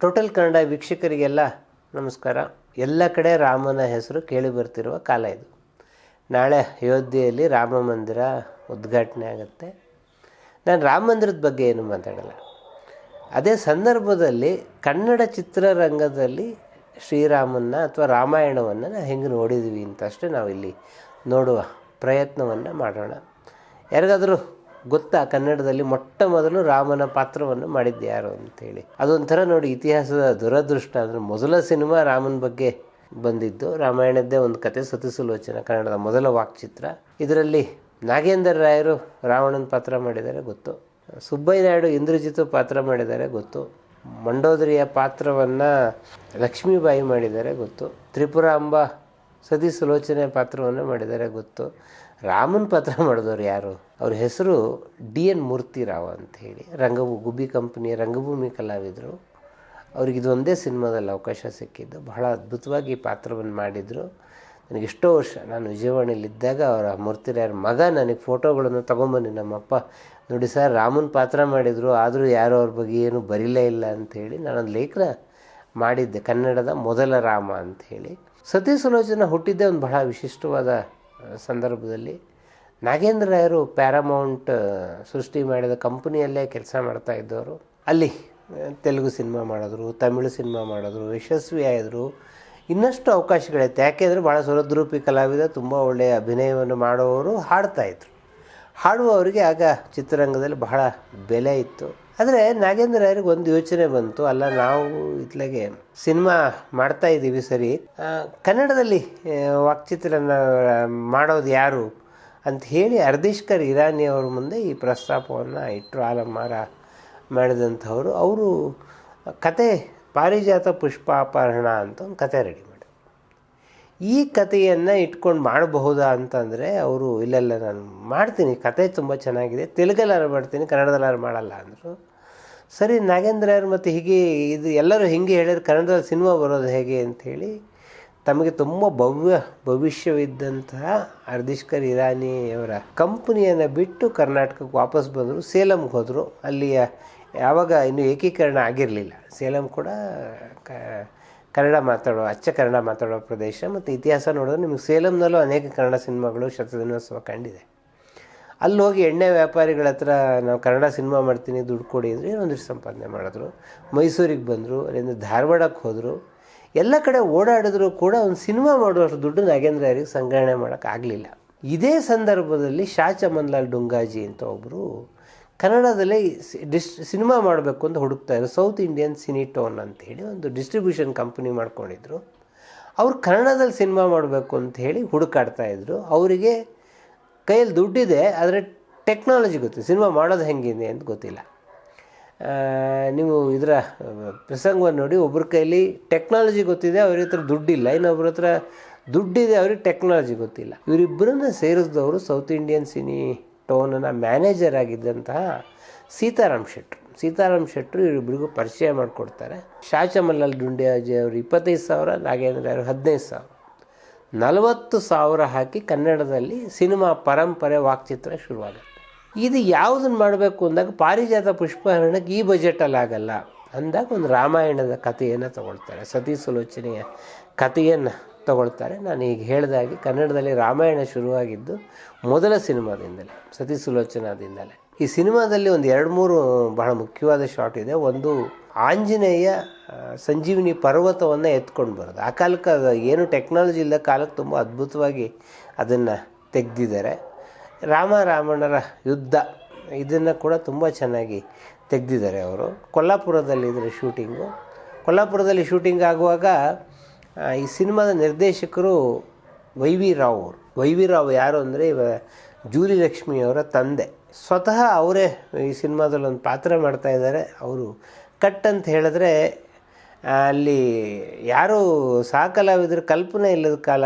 Total Kannada ವೀಕ್ಷಕರಿಗೆಲ್ಲ ನಮಸ್ಕಾರ. ಎಲ್ಲ ಕಡೆ ರಾಮನ ಹೆಸರು ಕೇಳಿ ಬರ್ತಿರುವ ಕಾಲ ಇದು. ನಾಳೆ ಅಯೋಧ್ಯೆಯಲ್ಲಿ ರಾಮ ಮಂದಿರ ಉದ್ಘಾಟನೆ ಆಗುತ್ತೆ. ನಾನು ರಾಮ ಮಂದಿರದ ಬಗ್ಗೆ ಏನು ಮಾತಾಡಲ್ಲ. ಅದೇ ಸಂದರ್ಭದಲ್ಲಿ ಕನ್ನಡ ಚಿತ್ರರಂಗದಲ್ಲಿ ಶ್ರೀರಾಮನ್ನ ಅಥವಾ ರಾಮಾಯಣವನ್ನು ನಾವು ಹೆಂಗೆ ನೋಡಿದ್ವಿ ಅಂತಷ್ಟೇ ನಾವು ಇಲ್ಲಿ ನೋಡುವ ಪ್ರಯತ್ನವನ್ನು ಮಾಡೋಣ. ಯಾರಿಗಾದರೂ ಗೊತ್ತಾ ಕನ್ನಡದಲ್ಲಿ ಮೊಟ್ಟ ಮೊದಲು ರಾಮನ ಪಾತ್ರವನ್ನು ಮಾಡಿದ್ದು ಯಾರು ಅಂತೇಳಿ. ಅದೊಂಥರ ನೋಡಿ ಇತಿಹಾಸದ ದುರದೃಷ್ಟ ಅಂದರೆ ಮೊದಲ ಸಿನಿಮಾ ರಾಮನ ಬಗ್ಗೆ ಬಂದಿದ್ದು ರಾಮಾಯಣದ್ದೇ ಒಂದು ಕತೆ ಸತಿಸುಲೋಚನ ಕನ್ನಡದ ಮೊದಲ ವಾಕ್ಚಿತ್ರ. ಇದರಲ್ಲಿ ನಾಗೇಂದ್ರ ರಾಯರು ರಾವಣನ ಪಾತ್ರ ಮಾಡಿದ್ದಾರೆ ಗೊತ್ತು. ಸುಬ್ಬಯ್ಯ ನಾಯ್ಡು ಇಂದ್ರಜಿತು ಪಾತ್ರ ಮಾಡಿದ್ದಾರೆ ಗೊತ್ತು. ಮಂಡೋದರಿಯ ಪಾತ್ರವನ್ನು ಲಕ್ಷ್ಮೀಬಾಯಿ ಮಾಡಿದ್ದಾರೆ ಗೊತ್ತು. ತ್ರಿಪುರಾಂಬ ಸತಿ ಸುಲೋಚನೆ ಪಾತ್ರವನ್ನು ಮಾಡಿದ್ದಾರೆ ಗೊತ್ತು. ರಾಮನ ಪಾತ್ರ ಮಾಡಿದವರು ಯಾರು? ಅವ್ರ ಹೆಸರು ಡಿ ಎನ್ ಮೂರ್ತಿರಾವ್ ಅಂತ ಹೇಳಿ. ರಂಗಭೂ, ಗುಬ್ಬಿ ಕಂಪನಿಯ ರಂಗಭೂಮಿ ಕಲಾವಿದರು. ಅವ್ರಿಗೆ ಇದೊಂದೇ ಸಿನಿಮಾದಲ್ಲಿ ಅವಕಾಶ ಸಿಕ್ಕಿದ್ದು. ಬಹಳ ಅದ್ಭುತವಾಗಿ ಪಾತ್ರವನ್ನು ಮಾಡಿದರು. ನನಗೆ ಎಷ್ಟೋ ವರ್ಷ ನಾನು ವಿಜಯವಾಣಿಯಲ್ಲಿದ್ದಾಗ ಅವರ ಮೂರ್ತಿರಾಯರ ಮಗ ನನಗೆ ಫೋಟೋಗಳನ್ನು ತೊಗೊಂಬನ್ನಿ ನಮ್ಮಪ್ಪ, ನೋಡಿ ಸರ್, ರಾಮನ ಪಾತ್ರ ಮಾಡಿದರು, ಆದರೂ ಯಾರು ಅವ್ರ ಬಗ್ಗೆ ಏನು ಬರೀಲೇ ಇಲ್ಲ ಅಂಥೇಳಿ ನಾನೊಂದು ಲೇಖನ ಮಾಡಿದ್ದೆ. ಕನ್ನಡದ ಮೊದಲ ರಾಮ ಅಂಥೇಳಿ ಸತಿ ಸುಲೋಚನ ಹುಟ್ಟಿದ್ದೆ ಒಂದು ಬಹಳ ವಿಶಿಷ್ಟವಾದ ಸಂದರ್ಭದಲ್ಲಿ ನಾಗೇಂದ್ರ ರಾಯರು ಪ್ಯಾರಾಮೌಂಟ್ ಸೃಷ್ಟಿ ಮಾಡಿದ ಕಂಪನಿಯಲ್ಲೇ ಕೆಲಸ ಮಾಡ್ತಾ ಇದ್ದವರು. ಅಲ್ಲಿ ತೆಲುಗು ಸಿನಿಮಾ ಮಾಡಿದ್ರು, ತಮಿಳು ಸಿನಿಮಾ ಮಾಡಿದ್ರು, ಯಶಸ್ವಿ ಆದರು. ಇನ್ನಷ್ಟು ಅವಕಾಶಗಳಿತ್ತು. ಯಾಕೆಂದರೆ ಭಾಳ ಸುರದ್ರೂಪಿ ಕಲಾವಿದ, ತುಂಬ ಒಳ್ಳೆಯ ಅಭಿನಯವನ್ನು ಮಾಡುವವರು ಹಾಡ್ತಾಯಿದ್ರು ಹಾಡುವವರಿಗೆ ಆಗ ಚಿತ್ರರಂಗದಲ್ಲಿ ಬಹಳ ಬೆಲೆ ಇತ್ತು. ಆದರೆ ನಾಗೇಂದ್ರ ರಾಯರಿಗೆ ಒಂದು ಯೋಚನೆ ಬಂತು. ಅಲ್ಲ, ನಾವು ಇತ್ಲಾಗೆ ಸಿನಿಮಾ ಮಾಡ್ತಾ ಇದ್ದೀವಿ ಸರಿ. ಕನ್ನಡದಲ್ಲಿ ವಾಕ್ಚಿತ್ರನ ಮಾಡೋದು ಯಾರು ಅಂತ ಹೇಳಿ ಅರ್ಧೀಶ್ಕರ್ ಇರಾನಿ ಅವ್ರ ಮುಂದೆ ಈ ಪ್ರಸ್ತಾಪವನ್ನು ಇಟ್ಟರು ಆಲಮಾರ ಮಾಡಿದಂಥವರು. ಅವರು ಕತೆ ಪಾರಿಜಾತ ಪುಷ್ಪಾಪಹರಣ ಅಂತ ಒಂದು ಕತೆ ರೆಡಿ ಈ ಕಥೆಯನ್ನು ಇಟ್ಕೊಂಡು ಮಾಡಬಹುದಾ ಅಂತಂದರೆ ಅವರು ಇಲ್ಲೆಲ್ಲ ನಾನು ಮಾಡ್ತೀನಿ. ಕತೆ ತುಂಬ ಚೆನ್ನಾಗಿದೆ. ತೆಲುಗಲ್ಲಾರು ಮಾಡ್ತೀನಿ, ಕನ್ನಡದಲ್ಲಾರು ಮಾಡಲ್ಲ ಅಂದರು. ಸರಿ ನಾಗೇಂದ್ರರು ಮತ್ತು ಹೀಗೆ ಇದು ಎಲ್ಲರೂ ಹೀಗೆ ಹೇಳಿದ್ರೆ ಕನ್ನಡದಲ್ಲಿ ಸಿನಿಮಾ ಬರೋದು ಹೇಗೆ ಅಂಥೇಳಿ ತಮಗೆ ತುಂಬ ಭವ್ಯ ಭವಿಷ್ಯವಿದ್ದಂತಹ ಹರ್ದಿಶ್ಕರ್ ಇರಾನಿಯವರ ಕಂಪ್ನಿಯನ್ನು ಬಿಟ್ಟು ಕರ್ನಾಟಕಕ್ಕೆ ವಾಪಸ್ ಬಂದರು. ಸೇಲಂಗೆ ಹೋದರು. ಅಲ್ಲಿಯ ಯಾವಾಗ ಇನ್ನೂ ಏಕೀಕರಣ ಆಗಿರಲಿಲ್ಲ. ಸೇಲಂ ಕೂಡ ಕ ಕನ್ನಡ ಮಾತಾಡೋ, ಅಚ್ಚ ಕನ್ನಡ ಮಾತಾಡೋ ಪ್ರದೇಶ ಮತ್ತು ಇತಿಹಾಸ ನೋಡಿದ್ರೆ ನಿಮಗೆ ಸೇಲಂನಲ್ಲೂ ಅನೇಕ ಕನ್ನಡ ಸಿನಿಮಾಗಳು ಶತದಿನೋತ್ಸವ ಕಂಡಿದೆ. ಅಲ್ಲಿ ಹೋಗಿ ಎಣ್ಣೆ ವ್ಯಾಪಾರಿಗಳ ಹತ್ರ ನಾವು ಕನ್ನಡ ಸಿನಿಮಾ ಮಾಡ್ತೀನಿ, ದುಡ್ಡು ಕೊಡಿ ಅಂದರೆ ಏನೊಂದಿಷ್ಟು ಸಂಪಾದನೆ ಮಾಡಿದ್ರು. ಮೈಸೂರಿಗೆ ಬಂದರು, ಅಲ್ಲಿಂದ ಧಾರವಾಡಕ್ಕೆ ಹೋದರು. ಎಲ್ಲ ಕಡೆ ಓಡಾಡಿದ್ರು ಕೂಡ ಒಂದು ಸಿನಿಮಾ ಮಾಡುವಷ್ಟು ದುಡ್ಡು ನಾಗೇಂದ್ರ ಯಾರಿಗೆ ಸಂಗ್ರಹಣೆ ಮಾಡೋಕ್ಕಾಗಲಿಲ್ಲ ಇದೇ ಸಂದರ್ಭದಲ್ಲಿ ಶಾ ಚಮನ್ಲಾಲ್ ಡುಂಗಾಜಿ ಅಂತ ಒಬ್ಬರು ಕನ್ನಡದಲ್ಲೇ ಡಿಸ್, ಸಿನಿಮಾ ಮಾಡಬೇಕು ಅಂತ ಹುಡುಕ್ತಾ ಇದ್ರು. ಸೌತ್ ಇಂಡಿಯನ್ ಸಿನಿಟೋನ್ ಅಂತೇಳಿ ಒಂದು ಡಿಸ್ಟ್ರಿಬ್ಯೂಷನ್ ಕಂಪ್ನಿ ಮಾಡ್ಕೊಂಡಿದ್ರು. ಅವ್ರು ಕನ್ನಡದಲ್ಲಿ ಸಿನಿಮಾ ಮಾಡಬೇಕು ಅಂತ ಹೇಳಿ ಹುಡುಕಾಡ್ತಾ ಇದ್ರು. ಅವರಿಗೆ ಕೈಯಲ್ಲಿ ದುಡ್ಡಿದೆ, ಆದರೆ ಟೆಕ್ನಾಲಜಿ ಗೊತ್ತಿಲ್ಲ. ಸಿನಿಮಾ ಮಾಡೋದು ಹೆಂಗಿದೆ ಅಂತ ಗೊತ್ತಿಲ್ಲ. ನೀವು ಇದರ, ಪ್ರಸಂಗವನ್ನು ನೋಡಿ ಒಬ್ಬರ ಕೈಯಲ್ಲಿ ಟೆಕ್ನಾಲಜಿ ಗೊತ್ತಿದೆ, ಅವ್ರ ಹತ್ರ ದುಡ್ಡಿಲ್ಲ. ಇನ್ನೊಬ್ಬರ ಹತ್ರ ದುಡ್ಡಿದೆ, ಅವ್ರಿಗೆ ಟೆಕ್ನಾಲಜಿ ಗೊತ್ತಿಲ್ಲ. ಇವರಿಬ್ಬರನ್ನ ಸೇರಿಸಿದವರು ಸೌತ್ ಇಂಡಿಯನ್ ಸಿನಿ ಟೋನ್ನ ಮ್ಯಾನೇಜರ್ ಆಗಿದ್ದಂತಹ ಸೀತಾರಾಮ್ ಶೆಟ್ರು ಸೀತಾರಾಮ್ ಶೆಟ್ಟರು ಇವರಿಬ್ಬರಿಗೂ ಪರಿಚಯ ಮಾಡಿಕೊಡ್ತಾರೆ. ಶಾಚಮಲ್ಲಲ್ ಡುಂಡಿಯಾಜಿ ಅವರು ಇಪ್ಪತ್ತೈದು ಸಾವಿರ, ನಾಗೇಂದ್ರ ಅವರು ಹದಿನೈದು ಸಾವಿರ. ನಲವತ್ತು ಸಾವಿರ ಹಾಕಿ ಕನ್ನಡದಲ್ಲಿ ಸಿನಿಮಾ ಪರಂಪರೆ ವಾಕ್ಚಿತ್ರ ಶುರುವಾಗುತ್ತೆ. ಇದು ಯಾವುದನ್ನು ಮಾಡಬೇಕು ಅಂದಾಗ ಪಾರಿಜಾತ ಪುಷ್ಪಹರಣಕ್ಕೆ ಈ ಬಜೆಟಲ್ಲಿ ಆಗಲ್ಲ ಅಂದಾಗ ಒಂದು ರಾಮಾಯಣದ ಕಥೆಯನ್ನು ತಗೊಳ್ತಾರೆ. ಸತಿ ಸುಲೋಚನೆಯ ಕಥೆಯನ್ನು ತಗೊಳ್ತಾರೆ. ನಾನು ಈಗ ಹೇಳಿದಾಗೆ ಕನ್ನಡದಲ್ಲಿ ರಾಮಾಯಣ ಶುರುವಾಗಿದ್ದು ಮೊದಲ ಸಿನಿಮಾದಿಂದಲೇ, ಸತಿ ಸುಲೋಚನಾದಿಂದಲೇ. ಈ ಸಿನಿಮಾದಲ್ಲಿ ಒಂದು ಎರಡು ಮೂರು ಬಹಳ ಮುಖ್ಯವಾದ ಶಾಟ್ ಇದೆ. ಒಂದು ಆಂಜನೇಯ ಸಂಜೀವಿನಿ ಪರ್ವತವನ್ನು ಎತ್ಕೊಂಡು ಬರೋದು. ಆ ಕಾಲಕ್ಕೆ ಏನು ಟೆಕ್ನಾಲಜಿ ಇಲ್ಲದ ಕಾಲಕ್ಕೆ ತುಂಬ ಅದ್ಭುತವಾಗಿ ಅದನ್ನು ತೆಗೆದಿದ್ದಾರೆ. ರಾಮ ರಾವಣರ ಯುದ್ಧ ಇದನ್ನು ಕೂಡ ತುಂಬ ಚೆನ್ನಾಗಿ ತೆಗೆದಿದ್ದಾರೆ ಅವರು. ಕೊಲ್ಲಾಪುರದಲ್ಲಿ ಇದರ ಶೂಟಿಂಗು. ಕೊಲ್ಲಾಪುರದಲ್ಲಿ ಶೂಟಿಂಗ್ ಆಗುವಾಗ ಈ ಸಿನಿಮಾದ ನಿರ್ದೇಶಕರು ವೈ ವಿ ರಾವ್ ಅವರು. ವೈ ವಿ ರಾವ್ ಯಾರು ಅಂದರೆ ಇವ ಜೂಲಿ ಲಕ್ಷ್ಮಿಯವರ ತಂದೆ. ಸ್ವತಃ ಅವರೇ ಈ ಸಿನಿಮಾದಲ್ಲಿ ಒಂದು ಪಾತ್ರ ಮಾಡ್ತಾ ಇದ್ದಾರೆ. ಅವರು ಕಟ್ ಅಂತ ಹೇಳಿದ್ರೆ ಅಲ್ಲಿ ಯಾರು ಸಹ ಕಲಾವಿದರು ಕಲ್ಪನೆ ಇಲ್ಲದ ಕಾಲ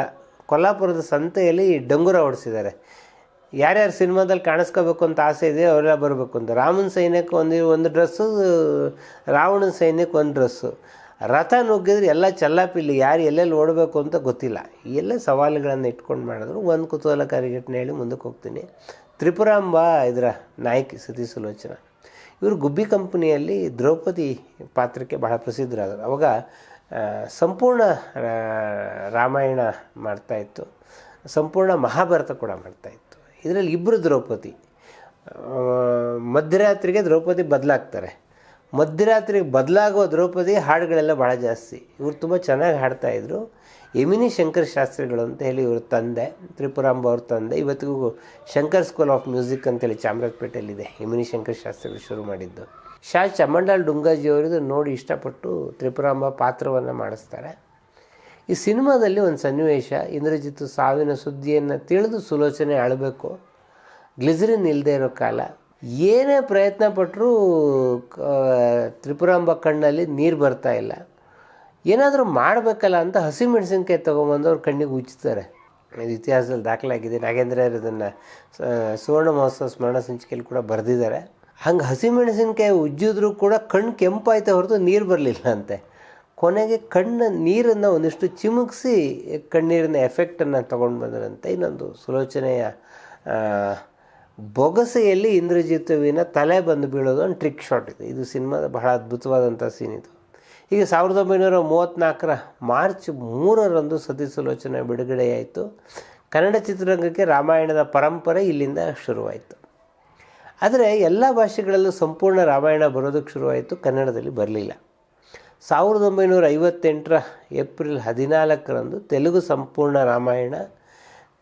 ಕೊಲ್ಲಾಪುರದ ಸಂತೆಯಲ್ಲಿ ಡಂಗುರ ಓಡಿಸಿದ್ದಾರೆ ಯಾರ್ಯಾರು ಸಿನಿಮಾದಲ್ಲಿ ಕಾಣಿಸ್ಕೋಬೇಕು ಅಂತ ಆಸೆ ಇದೆ ಅವರೆಲ್ಲ ಬರಬೇಕು ಅಂತ. ರಾಮನ ಸೈನ್ಯಕ್ಕೆ ಒಂದು ಒಂದು ಡ್ರೆಸ್ಸು, ರಾವಣನ ಸೈನ್ಯಕ್ಕೆ ಒಂದು ಡ್ರೆಸ್ಸು. ರಥ ನುಗ್ಗಿದ್ರೆ ಎಲ್ಲ ಚಲ್ಲಾಪಿಲ್ಲಿ ಯಾರು ಎಲ್ಲೆಲ್ಲಿ ಓಡಬೇಕು ಅಂತ ಗೊತ್ತಿಲ್ಲ. ಎಲ್ಲ ಸವಾಲುಗಳನ್ನು ಇಟ್ಕೊಂಡು ಮಾಡಿದ್ರು. ಒಂದು ಕುತೂಹಲಕಾರಿ ಘಟನೆ ಹೇಳಿ ಮುಂದಕ್ಕೆ ಹೋಗ್ತೀನಿ. ತ್ರಿಪುರಾಂಬ ಇದರ ನಾಯಕಿ ಸತಿ ಸುಲೋಚನ. ಇವರು ಗುಬ್ಬಿ ಕಂಪನಿಯಲ್ಲಿ ದ್ರೌಪದಿ ಪಾತ್ರಕ್ಕೆ ಬಹಳ ಪ್ರಸಿದ್ಧರಾದರು. ಅವಾಗ ಸಂಪೂರ್ಣ ರಾಮಾಯಣ ಮಾಡ್ತಾಯಿತ್ತು ಸಂಪೂರ್ಣ ಮಹಾಭಾರತ ಕೂಡ ಮಾಡ್ತಾಯಿತ್ತು ಇದರಲ್ಲಿ ಇಬ್ಬರು ದ್ರೌಪದಿ. ಮಧ್ಯರಾತ್ರಿಗೆ ದ್ರೌಪದಿ ಬದಲಾಗ್ತಾರೆ. ಮಧ್ಯರಾತ್ರಿಗೆ ಬದಲಾಗುವ ದ್ರೌಪದಿ ಹಾಡುಗಳೆಲ್ಲ ಭಾಳ ಜಾಸ್ತಿ. ಇವರು ತುಂಬ ಚೆನ್ನಾಗಿ ಹಾಡ್ತಾಯಿದ್ರು ಯಮಿನಿ ಶಂಕರ್ ಶಾಸ್ತ್ರಿಗಳು ಅಂತ ಹೇಳಿ ಇವರು ತಂದೆ, ತ್ರಿಪುರಾಂಬ ಅವ್ರ ತಂದೆ. ಇವತ್ತಿಗೂ ಶಂಕರ್ ಸ್ಕೂಲ್ ಆಫ್ ಮ್ಯೂಸಿಕ್ ಅಂತೇಳಿ ಚಾಮರಾಜಪೇಟೆಯಲ್ಲಿದೆ ಯಮಿನಿ ಶಂಕರ್ ಶಾಸ್ತ್ರಿಗಳು ಶುರು ಮಾಡಿದ್ದು. ಶಾ ಚಮಂಡಾಲ್ ಡುಂಗಾಜಿ ಅವರಿದು ನೋಡಿ ಇಷ್ಟಪಟ್ಟು ತ್ರಿಪುರಾಂಬ ಪಾತ್ರವನ್ನು ಮಾಡಿಸ್ತಾರೆ. ಈ ಸಿನಿಮಾದಲ್ಲಿ ಒಂದು ಸನ್ನಿವೇಶ, ಇಂದ್ರಜಿತ್ ಸಾವಿನ ಸುದ್ದಿಯನ್ನು ತಿಳಿದು ಸುಲೋಚನೆ ಅಳಬೇಕು ಗ್ಲಿಸರಿನ್ ಇಲ್ಲದೆ ಇರೋ ಕಾಲ ಏನೇ ಪ್ರಯತ್ನ ಪಟ್ಟರೂ ತ್ರಿಪುರಾಂಬ ಕಣ್ಣಲ್ಲಿ ನೀರು ಬರ್ತಾ ಇಲ್ಲ. ಏನಾದರೂ ಮಾಡಬೇಕಲ್ಲ ಅಂತ ಹಸಿಮೆಣಸಿನ್ಕಾಯಿ ತೊಗೊಂಬಂದು ಅವ್ರ ಕಣ್ಣಿಗೆ ಉಚ್ಚುತ್ತಾರೆ ಇದು ಇತಿಹಾಸದಲ್ಲಿ ದಾಖಲಾಗಿದೆ. ನಾಗೇಂದ್ರ ಇದನ್ನು ಸುವರ್ಣ ಮಹೋತ್ಸವ ಸ್ಮರಣ ಸಂಚಿಕೆಯಲ್ಲಿ ಕೂಡ ಬರೆದಿದ್ದಾರೆ. ಹಂಗೆ ಹಸಿಮೆಣಸಿನ್ಕಾಯಿ ಉಜ್ಜಿದ್ರೂ ಕೂಡ ಕಣ್ಣು ಕೆಂಪಾಯ್ತಾ ಹೊರತು ನೀರು ಬರಲಿಲ್ಲ ಅಂತೆ. ಕೊನೆಗೆ ಕಣ್ಣ ನೀರನ್ನು ಒಂದಿಷ್ಟು ಚಿಮುಕಿಸಿ ಕಣ್ಣೀರಿನ ಎಫೆಕ್ಟನ್ನು ತೊಗೊಂಡು ಬಂದರಂತೆ. ಇನ್ನೊಂದು ಸುಲೋಚನೆಯ ಬೊಗಸೆಯಲ್ಲಿ ಇಂದ್ರಜಿತ್ವಿನ ತಲೆ ಬಂದು ಬೀಳೋದು ಒಂದು ಟ್ರಿಕ್ ಶಾಟ್ ಇದೆ. ಇದು ಸಿನಿಮಾದ ಬಹಳ ಅದ್ಭುತವಾದಂಥ ಸೀನ್ ಇದು. ಈಗ ಸಾವಿರದ ಒಂಬೈನೂರ ಮೂವತ್ತ್ನಾಲ್ಕರ ಮಾರ್ಚ್ ಮೂರರಂದು ಸತಿ ಸುಲೋಚನೆ ಬಿಡುಗಡೆಯಾಯಿತು. ಕನ್ನಡ ಚಿತ್ರರಂಗಕ್ಕೆ ರಾಮಾಯಣದ ಪರಂಪರೆ ಇಲ್ಲಿಂದ ಶುರುವಾಯಿತು. ಆದರೆ ಎಲ್ಲ ಭಾಷೆಗಳಲ್ಲೂ ಸಂಪೂರ್ಣ ರಾಮಾಯಣ ಬರೋದಕ್ಕೆ ಶುರುವಾಯಿತು, ಕನ್ನಡದಲ್ಲಿ ಬರಲಿಲ್ಲ. ಸಾವಿರದ ಒಂಬೈನೂರ ಐವತ್ತೆಂಟರ ಏಪ್ರಿಲ್ ಹದಿನಾಲ್ಕರಂದು ತೆಲುಗು ಸಂಪೂರ್ಣ ರಾಮಾಯಣ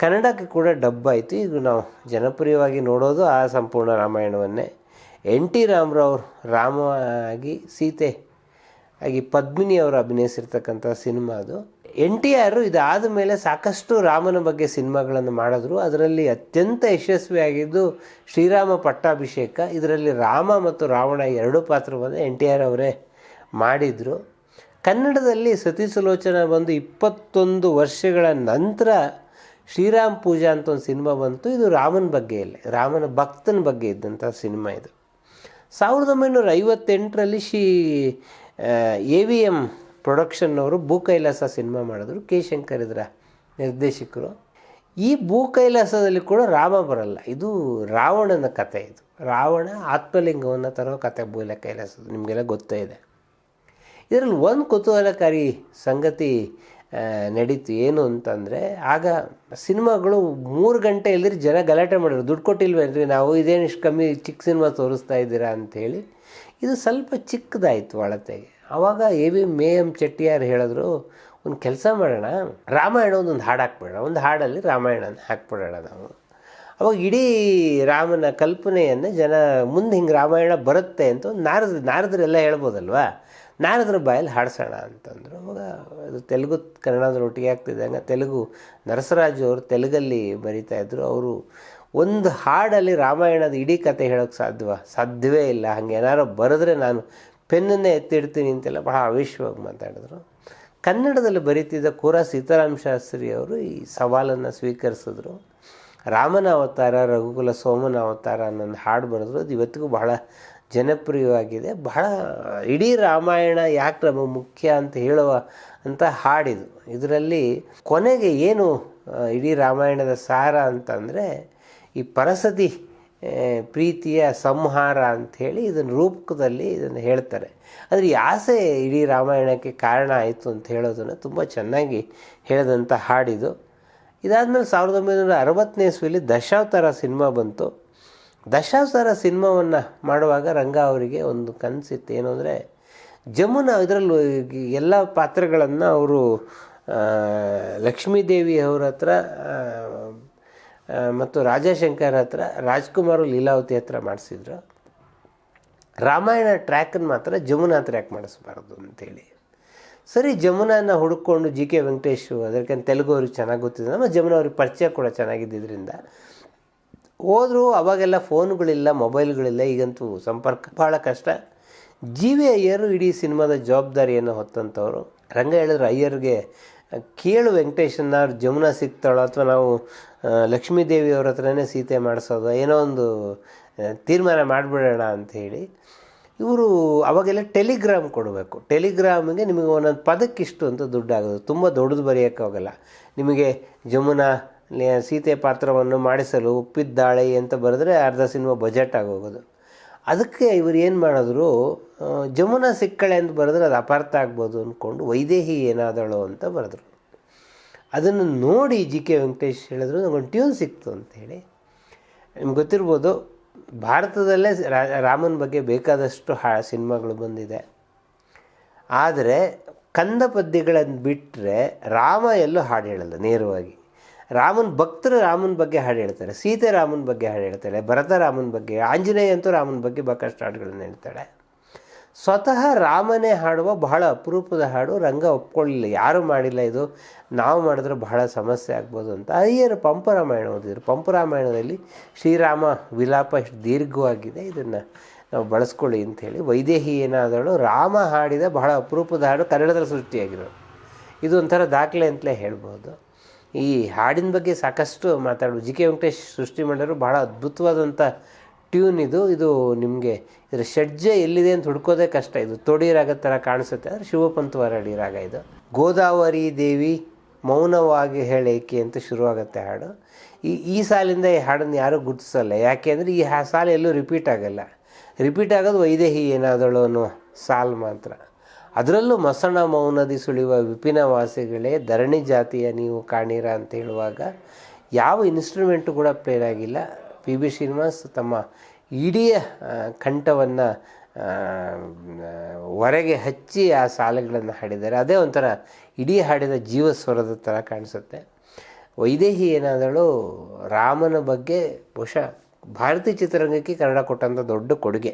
ಕನ್ನಡಕ್ಕೆ ಕೂಡ ಡಬ್ ಆಯಿತು. ಈಗ ನಾವು ಜನಪ್ರಿಯವಾಗಿ ನೋಡೋದು ಆ ಸಂಪೂರ್ಣ ರಾಮಾಯಣವನ್ನೇ. ಎನ್ ಟಿ ರಾಮರಾವ್ ರಾಮ ಆಗಿ ಸೀತೆ ಆಗಿ ಪದ್ಮಿನಿ ಅವರು ಅಭಿನಯಿಸಿರ್ತಕ್ಕಂಥ ಸಿನಿಮಾ ಅದು. ಎನ್ ಟಿ ಆರ್ ಇದಾದ ಮೇಲೆ ಸಾಕಷ್ಟು ರಾಮನ ಬಗ್ಗೆ ಸಿನಿಮಾಗಳನ್ನು ಮಾಡಿದ್ರು. ಅದರಲ್ಲಿ ಅತ್ಯಂತ ಯಶಸ್ವಿಯಾಗಿದ್ದು ಶ್ರೀರಾಮ ಪಟ್ಟಾಭಿಷೇಕ. ಇದರಲ್ಲಿ ರಾಮ ಮತ್ತು ರಾವಣ ಎರಡೂ ಪಾತ್ರವನ್ನು ಎನ್ ಟಿ ಆರ್ ಅವರೇ ಮಾಡಿದರು. ಕನ್ನಡದಲ್ಲಿ ಸತೀಸುಲೋಚನ ಬಂದು ಇಪ್ಪತ್ತೊಂದು ವರ್ಷಗಳ ನಂತರ ಶ್ರೀರಾಮ್ ಪೂಜಾ ಅಂತ ಒಂದು ಸಿನಿಮಾ ಬಂತು. ಇದು ರಾಮನ ಬಗ್ಗೆ ಇಲ್ಲ ರಾಮನ ಭಕ್ತನ ಬಗ್ಗೆ ಇದ್ದಂಥ ಸಿನಿಮಾ ಇದು. ಸಾವಿರದ ಒಂಬೈನೂರ ಐವತ್ತೆಂಟರಲ್ಲಿ ಶ್ರೀ ಎ ವಿ ಎಂ ಪ್ರೊಡಕ್ಷನ್ನವರು ಭೂ ಕೈಲಾಸ ಸಿನಿಮಾ ಮಾಡಿದ್ರು. ಕೆ ಶಂಕರ್ ಇದರ ನಿರ್ದೇಶಕರು. ಈ ಭೂ ಕೈಲಾಸದಲ್ಲಿ ಕೂಡ ರಾಮ ಬರಲ್ಲ. ಇದು ರಾವಣನ ಕಥೆ ಇದು. ರಾವಣ ಆತ್ಮಲಿಂಗವನ್ನು ತರೋ ಕಥೆ ಭೂಲ ಕೈಲಾಸದ ನಿಮಗೆಲ್ಲ ಗೊತ್ತೇ ಇದೆ. ಇದರಲ್ಲಿ ಒಂದು ಕುತೂಹಲಕಾರಿ ಸಂಗತಿ ನಡೀತು ಏನು ಅಂತಂದರೆ, ಆಗ ಸಿನಿಮಾಗಳು ಮೂರು ಗಂಟೆ ಇಲ್ಲದ್ರೆ ಜನ ಗಲಾಟೆ ಮಾಡಿದ್ರು. ದುಡ್ಡು ಕೊಟ್ಟಿಲ್ವೇನ್ರಿ ನಾವು ಇದೇನು ಇಷ್ಟು ಕಮ್ಮಿ ಚಿಕ್ಕ ಸಿನಿಮಾ ತೋರಿಸ್ತಾ ಇದ್ದೀರಾ? ಅಂಥೇಳಿ ಇದು ಸ್ವಲ್ಪ ಚಿಕ್ಕದಾಯಿತು ಅಳತೆಗೆ. ಆವಾಗ ಎ ವಿ ಮೇ ಎಂ ಚೆಟ್ಟಿಯಾರ್ ಹೇಳಿದ್ರು, ಒಂದು ಕೆಲಸ ಮಾಡೋಣ, ರಾಮಾಯಣ ಒಂದೊಂದು ಹಾಡು ಹಾಕ್ಬಿಡೋಣ. ಒಂದು ಹಾಡಲ್ಲಿ ರಾಮಾಯಣನ ಹಾಕ್ಬಿಡೋಣ ನಾವು. ಅವಾಗ ಇಡೀ ರಾಮನ ಕಲ್ಪನೆಯನ್ನು ಜನ ಮುಂದೆ ಹಿಂಗೆ ರಾಮಾಯಣ ಬರುತ್ತೆ ಅಂತ ಒಂದು ನಾರದ, ನಾರದರೆಲ್ಲ ಹೇಳ್ಬೋದಲ್ವಾ? ನಾರದ್ರ ಬಾಯಲ್ಲಿ ಹಾಡ್ಸೋಣ ಅಂತಂದರು. ಅವಾಗ ಅದು ತೆಲುಗು ಕನ್ನಡದ ಒಟ್ಟಿಗೆ ಆಗ್ತಿದ್ದಂಗೆ ತೆಲುಗು ನರಸರಾಜು ಅವರು ತೆಲುಗಲ್ಲಿ ಬರಿತಾ ಇದ್ರು. ಅವರು ಒಂದು ಹಾಡಲ್ಲಿ ರಾಮಾಯಣದ ಇಡೀ ಕತೆ ಹೇಳೋಕ್ಕೆ ಸಾಧ್ಯವ ಸಾಧ್ಯವೇ ಇಲ್ಲ. ಹಂಗೆ ಏನಾರು ಬರೆದ್ರೆ ನಾನು ಪೆನ್ನನ್ನೇ ಎತ್ತಿಡ್ತೀನಿ ಅಂತೆಲ್ಲ ಬಹಳ ಆವೇಶವಾಗಿ ಮಾತಾಡಿದ್ರು. ಕನ್ನಡದಲ್ಲಿ ಬರೀತಿದ್ದ ಕೂರ ಸೀತಾರಾಮ್ ಶಾಸ್ತ್ರಿ ಅವರು ಈ ಸವಾಲನ್ನು ಸ್ವೀಕರಿಸಿದ್ರು. ರಾಮನ ಅವತಾರ, ರಘುಕುಲ ಸೋಮನ ಅವತಾರ ಅನ್ನೊಂದು ಹಾಡು ಬರೆದ್ರು. ಅದು ಇವತ್ತಿಗೂ ಬಹಳ ಜನಪ್ರಿಯವಾಗಿದೆ. ಬಹಳ ಇಡೀ ರಾಮಾಯಣ ಯಾಕೆ ನಮ್ಮ ಮುಖ್ಯ ಅಂತ ಹೇಳುವ ಅಂತ ಹಾಡಿದು. ಇದರಲ್ಲಿ ಕೊನೆಗೆ ಏನು ಇಡೀ ರಾಮಾಯಣದ ಸಾರ ಅಂತಂದರೆ, ಈ ಪರಸತಿ ಪ್ರೀತಿಯ ಸಂಹಾರ ಅಂಥೇಳಿ ಇದನ್ನು ರೂಪಕದಲ್ಲಿ ಇದನ್ನು ಹೇಳ್ತಾರೆ. ಆದರೆ ಈ ಆಸೆ ಇಡೀ ರಾಮಾಯಣಕ್ಕೆ ಕಾರಣ ಆಯಿತು ಅಂತ ಹೇಳೋದನ್ನು ತುಂಬ ಚೆನ್ನಾಗಿ ಹೇಳಿದಂಥ ಹಾಡಿದು. ಇದಾದಮೇಲೆ ಸಾವಿರದ ಒಂಬೈನೂರ ಅರವತ್ತನೇ ಇಸ್ವಿಲಿ ದಶಾವತಾರ ಸಿನಿಮಾ ಬಂತು. ದಶಾವತಾರ ಸಿನಿಮಾವನ್ನು ಮಾಡುವಾಗ ರಂಗ ಅವರಿಗೆ ಒಂದು ಕನಸಿತ್ತು ಏನು ಅಂದರೆ, ಜಮುನ ಇದರಲ್ಲೂ ಎಲ್ಲ ಪಾತ್ರಗಳನ್ನು ಅವರು ಲಕ್ಷ್ಮೀದೇವಿ ಅವ್ರ ಹತ್ರ ಮತ್ತು ರಾಜಶಂಕರ್ ಹತ್ರ, ರಾಜ್ಕುಮಾರು ಲೀಲಾವತಿ ಹತ್ರ ಮಾಡಿಸಿದ್ರು. ರಾಮಾಯಣ ಟ್ರ್ಯಾಕನ್ನು ಮಾತ್ರ ಜಮುನಾ ಟ್ರ್ಯಾಕ್ ಯಾಕೆ ಮಾಡಿಸ್ಬಾರ್ದು ಅಂತೇಳಿ. ಸರಿ ಜಮುನಾನ ಹುಡುಕೊಂಡು ಜಿ ಕೆ ವೆಂಕಟೇಶ್ ಅದಕ್ಕೆ ತೆಲುಗು ಅವ್ರಿಗೆ ಚೆನ್ನಾಗಿ ಗೊತ್ತಿದೆ. ನಮ್ಮ ಜಮುನಾ ಅವ್ರಿಗೆ ಪರಿಚಯ ಕೂಡ ಚೆನ್ನಾಗಿದ್ದರಿಂದ ಹೋದರೂ, ಅವಾಗೆಲ್ಲ ಫೋನ್ಗಳಿಲ್ಲ, ಮೊಬೈಲ್ಗಳಿಲ್ಲ, ಈಗಂತೂ ಸಂಪರ್ಕ ಭಾಳ ಕಷ್ಟ. ಜಿ ವಿ ಅಯ್ಯರು ಇಡೀ ಸಿನಿಮಾದ ಜವಾಬ್ದಾರಿಯನ್ನು ಹೊತ್ತಂಥವ್ರು ರಂಗ ಹೇಳಿದ್ರು, ಅಯ್ಯರ್ಗೆ ಕೇಳು ವೆಂಕಟೇಶನ್ನ, ಅವ್ರು ಜಮುನಾ ಸಿಗ್ತಾಳೋ ಅಥವಾ ನಾವು ಲಕ್ಷ್ಮೀದೇವಿ ಅವ್ರ ಹತ್ರನೇ ಸೀತೆ ಮಾಡಿಸೋದು, ಏನೋ ಒಂದು ತೀರ್ಮಾನ ಮಾಡಿಬಿಡೋಣ ಅಂಥೇಳಿ ಇವರು ಅವಾಗೆಲ್ಲ ಟೆಲಿಗ್ರಾಮ್ ಕೊಡಬೇಕು. ಟೆಲಿಗ್ರಾಮಿಗೆ ನಿಮಗೆ ಒಂದೊಂದು ಪದಕ್ಕಿಷ್ಟು ಅಂತ ದುಡ್ಡಾಗೋದು. ತುಂಬ ದೊಡ್ಡದು ಬರೆಯೋಕ್ಕಾಗಲ್ಲ ನಿಮಗೆ ಜಮುನಾ ಸೀತೆ ಪಾತ್ರವನ್ನು ಮಾಡಿಸಲು ಉಪ್ಪಿದ್ದಾಳೆ ಅಂತ ಬರೆದ್ರೆ ಅರ್ಧ ಸಿನಿಮಾ ಬಜೆಟ್ ಆಗೋಗೋದು. ಅದಕ್ಕೆ ಇವರು ಏನು ಮಾಡಿದ್ರು ಜಮುನಾ ಸಿಕ್ಕಳೆ ಅಂತ ಬರೆದ್ರೆ ಅದು ಅಪಾರ್ಥ ಆಗ್ಬೋದು ಅಂದ್ಕೊಂಡು ವೈದೇಹಿ ಏನಾದಳು ಅಂತ ಬರೆದ್ರು. ಅದನ್ನು ನೋಡಿ ಜಿ ಕೆ ವೆಂಕಟೇಶ್ ಹೇಳಿದ್ರು ನನಗೊಂದು ಟ್ಯೂನ್ ಸಿಕ್ತು ಅಂತೇಳಿ ನಿಮ್ಗೆ ಗೊತ್ತಿರ್ಬೋದು ಭಾರತದಲ್ಲೇ ರಾಮನ ಬಗ್ಗೆ ಬೇಕಾದಷ್ಟು ಹಾ, ಸಿನಿಮಾಗಳು ಬಂದಿದೆ. ಆದರೆ ಕಂದ ಪದ್ಯಗಳನ್ನು ಬಿಟ್ಟರೆ ರಾಮ ಎಲ್ಲೂ ಹಾಡು ಹೇಳಲ್ಲ, ನೇರವಾಗಿ. ರಾಮನ ಭಕ್ತರು ರಾಮನ ಬಗ್ಗೆ ಹಾಡು ಹೇಳ್ತಾರೆ, ಸೀತೆ ರಾಮನ ಬಗ್ಗೆ ಹಾಡು ಹೇಳ್ತಾಳೆ, ಭರತ ರಾಮನ ಬಗ್ಗೆ ಆಂಜನೇಯ ಅಂತೂ ರಾಮನ ಬಗ್ಗೆ ಬೇಕಷ್ಟು ಹಾಡುಗಳನ್ನು ಹೇಳ್ತಾಳೆ. ಸ್ವತಃ ರಾಮನೇ ಹಾಡುವ ಬಹಳ ಅಪರೂಪದ ಹಾಡು, ರಂಗ ಒಪ್ಕೊಳ್ಳಿಲ್ಲ. ಯಾರೂ ಮಾಡಿಲ್ಲ ಇದು? ನಾವು ಮಾಡಿದ್ರೆ ಬಹಳ ಸಮಸ್ಯೆ ಆಗ್ಬೋದು ಅಂತ. ಅಯ್ಯರು ಪಂಪರಾಮಾಯಣ ಓದಿದ್ರು. ಪಂಪರಾಮಾಯಣದಲ್ಲಿ ಶ್ರೀರಾಮ ವಿಲಾಪ ಎಷ್ಟು ದೀರ್ಘವಾಗಿದೆ, ಇದನ್ನು ನಾವು ಬಳಸ್ಕೊಳ್ಳಿ ಅಂಥೇಳಿ ವೈದೇಹಿ ಏನಾದಳು, ರಾಮ ಹಾಡಿದ ಬಹಳ ಅಪರೂಪದ ಹಾಡು ಕನ್ನಡದ ಸೃಷ್ಟಿಯಾಗಿರೋದು. ಇದು ಒಂಥರ ದಾಖಲೆ ಅಂತಲೇ ಹೇಳ್ಬೋದು. ಈ ಹಾಡಿನ ಬಗ್ಗೆ ಸಾಕಷ್ಟು ಮಾತಾಡೋದು ಜಿ ಕೆ ವೆಂಕಟೇಶ್ ಸೃಷ್ಟಿ ಮಾಡಿದ್ರು ಬಹಳ ಅದ್ಭುತವಾದಂಥ ಟ್ಯೂನ್ ಇದು ಇದು ನಿಮಗೆ ಇದರ ಷಡ್ಜೆ ಎಲ್ಲಿದೆ ಅಂತ ಹುಡ್ಕೋದೇ ಕಷ್ಟ. ಇದು ತೊಡಿ ರಾಗದ ಥರ ಕಾಣಿಸುತ್ತೆ. ಆದರೆ ಶಿವಪಂತವರಡಿ ರಾಗ ಇದು. ಗೋದಾವರಿ ದೇವಿ ಮೌನವಾಗಿ ಹೇಳೇಕೆ ಅಂತ ಶುರುವಾಗುತ್ತೆ ಹಾಡು. ಈ ಈ ಸಾಲಿಂದ ಈ ಹಾಡನ್ನು ಯಾರೂ ಗುರುತಿಸಲ್ಲ. ಯಾಕೆಂದರೆ ಈ ಹಾ ಸಾಲು ಎಲ್ಲೂ ರಿಪೀಟ್ ಆಗಲ್ಲ. ರಿಪೀಟ್ ಆಗೋದು ವೈದೇಹಿ ಏನಾದಳು ಅನ್ನೋ ಸಾಲು ಮಾತ್ರ. ಅದರಲ್ಲೂ ಮಸಣ ಮೌನದಿ ಸುಳಿಯುವ ವಿಪಿನ ವಾಸಿಗಳೇ ಧರಣಿ ಜಾತಿಯ ನೀವು ಕಾಣೀರ ಅಂತ ಹೇಳುವಾಗ ಯಾವ ಇನ್ಸ್ಟ್ರೂಮೆಂಟು ಕೂಡ ಪ್ಲೇ ಆಗಿಲ್ಲ. ಪಿ ಬಿ ಶ್ರೀನಿವಾಸ್ ತಮ್ಮ ಇಡೀ ಕಂಠವನ್ನು ಹೊರಗೆ ಹಚ್ಚಿ ಆ ಸಾಲುಗಳನ್ನು ಹಾಡಿದ್ದಾರೆ. ಅದೇ ಒಂಥರ ಇಡೀ ಹಾಡಿದ ಜೀವ ಸ್ವರದ ಥರ ಕಾಣಿಸುತ್ತೆ. ವೈದೇಹಿ ಏನಾದಳು ರಾಮನ ಬಗ್ಗೆ ಬಹುಶಃ ಭಾರತೀಯ ಚಿತ್ರರಂಗಕ್ಕೆ ಕನ್ನಡ ಕೊಟ್ಟಂಥ ದೊಡ್ಡ ಕೊಡುಗೆ.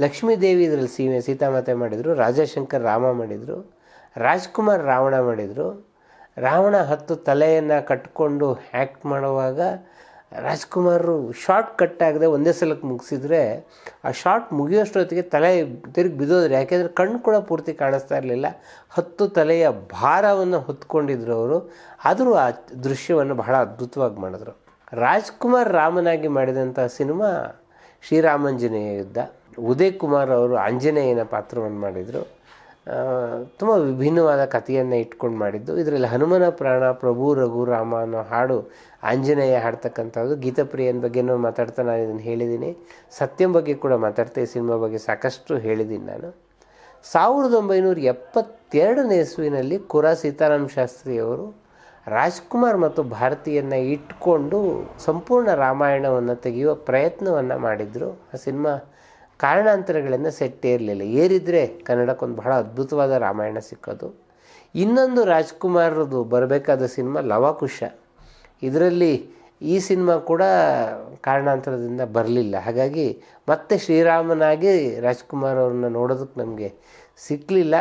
ಲಕ್ಷ್ಮೀದೇವಿ ಇದರಲ್ಲಿ ಸೀಮೆ ಸೀತಾಮಾತೆ ಮಾಡಿದರು, ರಾಜಶಂಕರ್ ರಾಮ ಮಾಡಿದರು, ರಾಜ್ಕುಮಾರ್ ರಾವಣ ಮಾಡಿದರು. ರಾವಣ ಹತ್ತು ತಲೆಯನ್ನು ಕಟ್ಕೊಂಡು ಆ್ಯಕ್ಟ್ ಮಾಡುವಾಗ ರಾಜ್ಕುಮಾರ್ ಶಾರ್ಟ್ ಕಟ್ ಆಗದೆ ಒಂದೇ ಸಲಕ್ಕೆ ಮುಗಿಸಿದ್ರೆ ಆ ಶಾರ್ಟ್ ಮುಗಿಯೋಷ್ಟೊತ್ತಿಗೆ ತಲೆ ತಿರುಗಿ ಬಿದ್ದೋದ್ರೆ. ಯಾಕೆಂದರೆ ಕಣ್ಣು ಕೂಡ ಪೂರ್ತಿ ಕಾಣಿಸ್ತಾ ಇರಲಿಲ್ಲ. ಹತ್ತು ತಲೆಯ ಭಾರವನ್ನು ಹೊತ್ಕೊಂಡಿದ್ರು ಅವರು. ಆದರೂ ಆ ದೃಶ್ಯವನ್ನು ಬಹಳ ಅದ್ಭುತವಾಗಿ ಮಾಡಿದ್ರು. ರಾಜ್ಕುಮಾರ್ ರಾಮನಾಗಿ ಮಾಡಿದಂಥ ಸಿನಿಮಾ ಶ್ರೀರಾಮಾಂಜನೇಯ ಯುದ್ಧ. ಉದಯ್ ಕುಮಾರ್ ಅವರು ಆಂಜನೇಯನ ಪಾತ್ರವನ್ನು ಮಾಡಿದರು. ತುಂಬ ವಿಭಿನ್ನವಾದ ಕಥೆಯನ್ನು ಇಟ್ಕೊಂಡು ಮಾಡಿದ್ದು. ಇದರಲ್ಲಿ ಹನುಮನ ಪ್ರಾಣ, ಪ್ರಭು ರಘುರಾಮ ಅನ್ನೋ ಹಾಡು ಆಂಜನೇಯ ಹಾಡ್ತಕ್ಕಂಥದ್ದು. ಗೀತಪ್ರಿಯನ ಬಗ್ಗೆನೂ ಮಾತಾಡ್ತಾ ನಾನು ಇದನ್ನು ಹೇಳಿದ್ದೀನಿ ಸತ್ಯಂ ಬಗ್ಗೆ ಕೂಡ ಮಾತಾಡ್ತಾ ಈ ಸಿನಿಮಾ ಬಗ್ಗೆ ಸಾಕಷ್ಟು ಹೇಳಿದ್ದೀನಿ ನಾನು. ಸಾವಿರದ ಒಂಬೈನೂರ ಎಪ್ಪತ್ತೆರಡನೇ ಇಸುವಿನಲ್ಲಿ ಕುರ ಸೀತಾರಾಮ್ ಶಾಸ್ತ್ರಿಯವರು ರಾಜ್ಕುಮಾರ್ ಮತ್ತು ಭಾರತಿಯನ್ನು ಇಟ್ಕೊಂಡು ಸಂಪೂರ್ಣ ರಾಮಾಯಣವನ್ನು ತೆಗೆಯುವ ಪ್ರಯತ್ನವನ್ನು ಮಾಡಿದರು. ಆ ಸಿನಿಮಾ ಕಾರಣಾಂತರಗಳಿಂದ ಸೆಟ್ ಏರಲಿಲ್ಲ ಏರಿದರೆ ಕನ್ನಡಕ್ಕೊಂದು ಬಹಳ ಅದ್ಭುತವಾದ ರಾಮಾಯಣ ಸಿಕ್ಕೋದು. ಇನ್ನೊಂದು ರಾಜ್ಕುಮಾರ್ದು ಬರಬೇಕಾದ ಸಿನಿಮಾ ಲವಕುಶ. ಇದರಲ್ಲಿ ಈ ಸಿನಿಮಾ ಕೂಡ ಕಾರಣಾಂತರದಿಂದ ಬರಲಿಲ್ಲ. ಹಾಗಾಗಿ ಮತ್ತೆ ಶ್ರೀರಾಮನಾಗಿ ರಾಜ್ಕುಮಾರ್ ಅವ್ರನ್ನ ನೋಡೋದಕ್ಕೆ ನಮಗೆ ಸಿಕ್ಕಲಿಲ್ಲ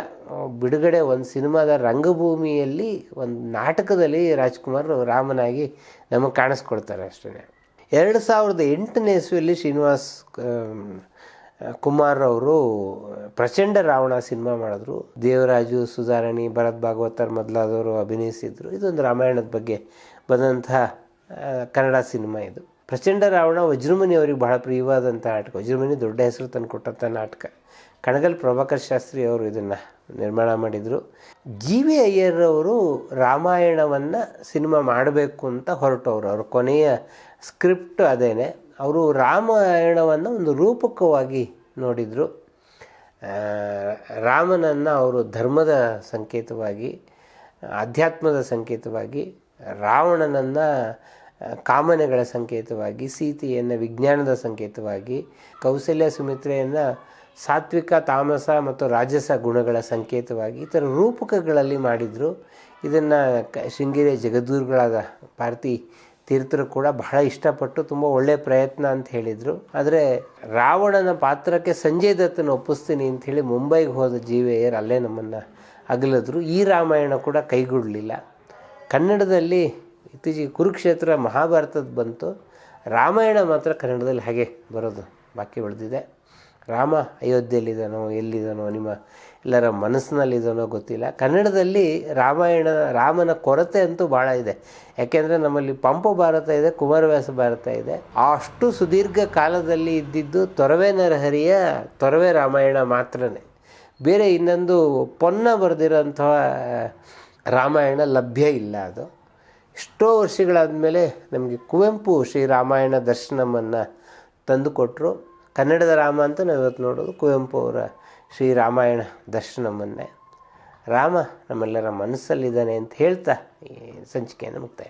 ಬಿಡುಗಡೆ ಒಂದು ಸಿನಿಮಾದ ರಂಗಭೂಮಿಯಲ್ಲಿ ಒಂದು ನಾಟಕದಲ್ಲಿ ರಾಜ್ಕುಮಾರ್ ರಾಮನಾಗಿ ನಮಗೆ ಕಾಣಿಸ್ಕೊಡ್ತಾರೆ ಅಷ್ಟೇ ಎರಡು ಸಾವಿರದ ಎಂಟನೇ ಇಸ್ವಿಯಲ್ಲಿ ಶ್ರೀನಿವಾಸ್ ಕುಮಾರ್ ಅವರು ಪ್ರಚಂಡ ರಾವಣ ಸಿನಿಮಾ ಮಾಡಿದ್ರು. ದೇವರಾಜು, ಸುಧಾರಾಣಿ, ಭರತ್ ಭಾಗವತರ್ ಮೊದಲಾದವರು ಅಭಿನಯಿಸಿದ್ರು. ಇದೊಂದು ರಾಮಾಯಣದ ಬಗ್ಗೆ ಬಂದಂತಹ ಕನ್ನಡ ಸಿನಿಮಾ ಇದು. ಪ್ರಚಂಡ ರಾವಣ ವಜ್ರಮುನಿ ಅವರಿಗೆ ಬಹಳ ಪ್ರಿಯವಾದಂಥ ನಾಟಕ. ವಜ್ರಮುನಿ ದೊಡ್ಡ ಹೆಸರು ತಂದು ಕೊಟ್ಟಂಥ ನಾಟಕ. ಕಣಗಲ್ ಪ್ರಭಾಕರ್ ಶಾಸ್ತ್ರಿ ಅವರು ಇದನ್ನು ನಿರ್ಮಾಣ ಮಾಡಿದರು. ಜಿ ವಿ ಅಯ್ಯರ್ ಅವರು ರಾಮಾಯಣವನ್ನು ಸಿನಿಮಾ ಮಾಡಬೇಕು ಅಂತ ಹೊರಟವರು. ಅವ್ರ ಕೊನೆಯ ಸ್ಕ್ರಿಪ್ಟ್ ಅದೇನೆ. ಅವರು ರಾಮಾಯಣವನ್ನು ಒಂದು ರೂಪಕವಾಗಿ ನೋಡಿದರು. ರಾಮನನ್ನು ಅವರು ಧರ್ಮದ ಸಂಕೇತವಾಗಿ, ಆಧ್ಯಾತ್ಮದ ಸಂಕೇತವಾಗಿ, ರಾವಣನನ್ನು ಕಾಮನೆಗಳ ಸಂಕೇತವಾಗಿ, ಸೀತೆಯನ್ನು ವಿಜ್ಞಾನದ ಸಂಕೇತವಾಗಿ, ಕೌಸಲ್ಯ ಸುಮಿತ್ರೆಯನ್ನು ಸಾತ್ವಿಕ, ತಾಮಸ ಮತ್ತು ರಾಜಸ ಗುಣಗಳ ಸಂಕೇತವಾಗಿ ಈ ಥರ ರೂಪಕಗಳಲ್ಲಿ ಮಾಡಿದರು. ಇದನ್ನು ಶೃಂಗೇರಿಯ ಜಗದ್ಗುರುಗಳಾದ ಭಾರತಿ ತೀರ್ಥರು ಕೂಡ ಬಹಳ ಇಷ್ಟಪಟ್ಟು ತುಂಬ ಒಳ್ಳೆಯ ಪ್ರಯತ್ನ ಅಂತ ಹೇಳಿದರು. ಆದರೆ ರಾವಣನ ಪಾತ್ರಕ್ಕೆ ಸಂಜಯ್ ದತ್ತನ ಒಪ್ಪಿಸ್ತೀನಿ ಅಂಥೇಳಿ ಮುಂಬೈಗೆ ಹೋದ ಜೀವೆಯರು ಅಲ್ಲೇ ನಮ್ಮನ್ನು ಅಗಲಿದ್ರು. ಈ ರಾಮಾಯಣ ಕೂಡ ಕೈಗೂಡಲಿಲ್ಲ ಕನ್ನಡದಲ್ಲಿ ಇತ್ತೀಚೆಗೆ ಕುರುಕ್ಷೇತ್ರ ಮಹಾಭಾರತದ ಬಂತು. ರಾಮಾಯಣ ಮಾತ್ರ ಕನ್ನಡದಲ್ಲಿ ಹಾಗೆ ಬರೋದು ಬಾಕಿ ಉಳಿದಿದೆ. ರಾಮ ಅಯೋಧ್ಯೆಯಲ್ಲಿದ್ದಾನೋ ಎಲ್ಲಿದ್ದಾನೋ ನಿಮ್ಮ ಎಲ್ಲರ ಇದನ್ನೋ ಗೊತ್ತಿಲ್ಲ. ಕನ್ನಡದಲ್ಲಿ ರಾಮಾಯಣ, ರಾಮನ ಕೊರತೆ ಅಂತೂ ಭಾಳ ಇದೆ. ಯಾಕೆಂದರೆ ನಮ್ಮಲ್ಲಿ ಪಂಪ ಭಾರತ ಇದೆ, ಕುಮಾರವ್ಯಾಸ ಭಾರತ ಇದೆ. ಅಷ್ಟು ಸುದೀರ್ಘ ಕಾಲದಲ್ಲಿ ಇದ್ದಿದ್ದು ತೊರವೆ ನರಹರಿಯ ತೊರವೆ ರಾಮಾಯಣ ಮಾತ್ರನೇ. ಬೇರೆ ಇನ್ನೊಂದು ಪೊನ್ನ ಬರೆದಿರೋಂಥ ರಾಮಾಯಣ ಲಭ್ಯ ಇಲ್ಲ ಅದು. ಎಷ್ಟೋ ವರ್ಷಗಳಾದಮೇಲೆ ನಮಗೆ ಕುವೆಂಪು ಶ್ರೀ ರಾಮಾಯಣ ದರ್ಶನವನ್ನು ತಂದುಕೊಟ್ಟರು ಕನ್ನಡದ ರಾಮ ಅಂತ ನಾವು ಇವತ್ತು ನೋಡೋದು ಕುವೆಂಪು ಅವರ ಶ್ರೀರಾಮಾಯಣ ದರ್ಶನಮನ್ನೇ ರಾಮ ನಮ್ಮೆಲ್ಲರ ಮನಸ್ಸಲ್ಲಿದ್ದಾನೆ ಅಂತ ಹೇಳ್ತಾ ಈ ಸಂಚಿಕೆಯನ್ನು ಮುಕ್ತಾಯ